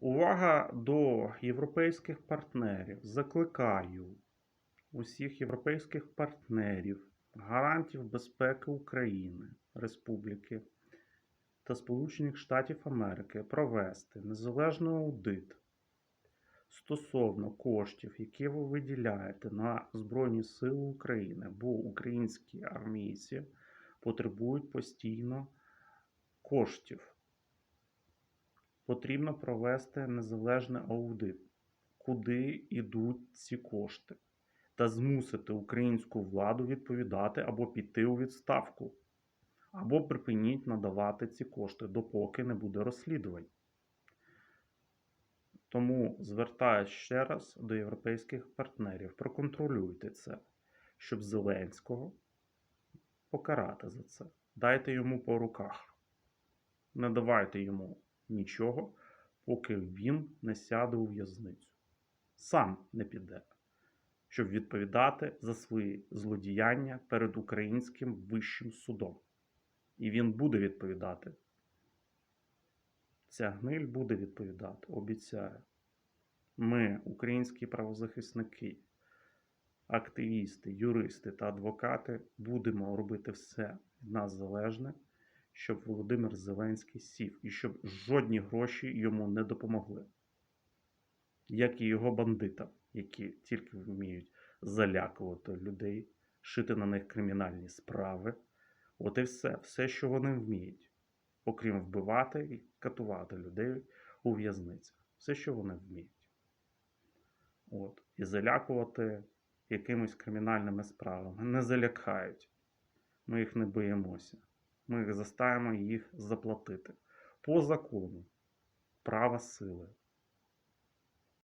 Увага до європейських партнерів. Закликаю усіх європейських партнерів, гарантів безпеки України, Республіки та Сполучених Штатів Америки провести незалежний аудит стосовно коштів, які ви виділяєте на Збройні Сили України, бо українські армійці потребують постійно коштів. Потрібно провести незалежний аудит, куди йдуть ці кошти, та змусити українську владу відповідати або піти у відставку, або припиніть надавати ці кошти, допоки не буде розслідувань. Тому звертаюся ще раз до європейських партнерів. Проконтролюйте це, щоб Зеленського покарати за це. Дайте йому по руках. Не давайте йому нічого, поки він не сяде у в'язницю. Сам не піде, щоб відповідати за свої злодіяння перед українським вищим судом. І він буде відповідати. Ця гниль буде відповідати, обіцяю. Ми, українські правозахисники, активісти, юристи та адвокати, будемо робити все від нас залежне, щоб Володимир Зеленський сів і щоб жодні гроші йому не допомогли. Як і його бандитам, які тільки вміють залякувати людей, шити на них кримінальні справи. От і все, все, що вони вміють, окрім вбивати і катувати людей у в'язницях. Все, що вони вміють. От. І залякувати якимись кримінальними справами. Не залякають. Ми їх не боїмося. Ми заставимо їх заплатити. По закону. Права сили.